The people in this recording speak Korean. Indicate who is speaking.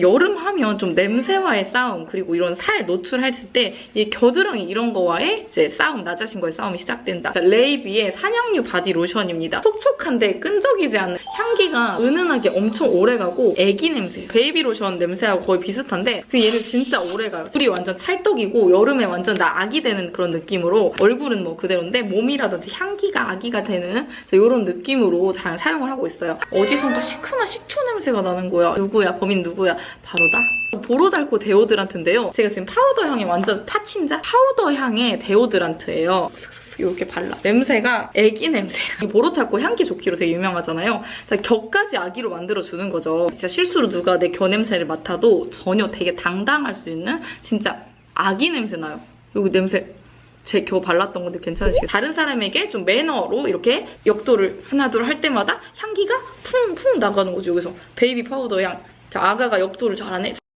Speaker 1: 여름 하면 좀 냄새와의 싸움 그리고 이런 살 노출할 때이 겨드랑이 이런 거와의 이제 싸움 나 자신과의 싸움이 시작된다. 그러니까 레이비의 산양류 바디 로션입니다. 촉촉한데 끈적이지 않는 향기가 은은하게 엄청 오래가고 애기 냄새 베이비 로션 냄새하고 거의 비슷한데 그 얘는 진짜 오래가요. 둘이 완전 찰떡이고 여름에 완전 나 아기 되는 그런 느낌으로 얼굴은 뭐 그대로인데 몸이라든지 향기가 아기가 되는 이런 느낌으로 잘 사용을 하고 있어요. 어디선가 시큼한 식초 냄새가 나는 거야. 누구야? 범인 누구야? 바로 나. 보로달코 데오드란트인데요. 제가 지금 파우더 향이 완전 파친자? 파우더 향의 데오드란트예요. 이렇게 발라. 냄새가 애기 냄새. 이 보로탈코 향기 좋기로 되게 유명하잖아요. 격까지 아기로 만들어주는 거죠. 진짜 실수로 누가 내 겨 냄새를 맡아도 전혀 되게 당당할 수 있는 진짜 아기 냄새 나요. 여기 냄새 제겨 발랐던 건데 괜찮으시겠어요? 다른 사람에게 좀 매너로 이렇게 역도를 하나 둘 할 때마다 향기가 쿵쿵 나가는 거죠. 여기서 베이비 파우더 향. 자, 아가가 역도를 잘하네.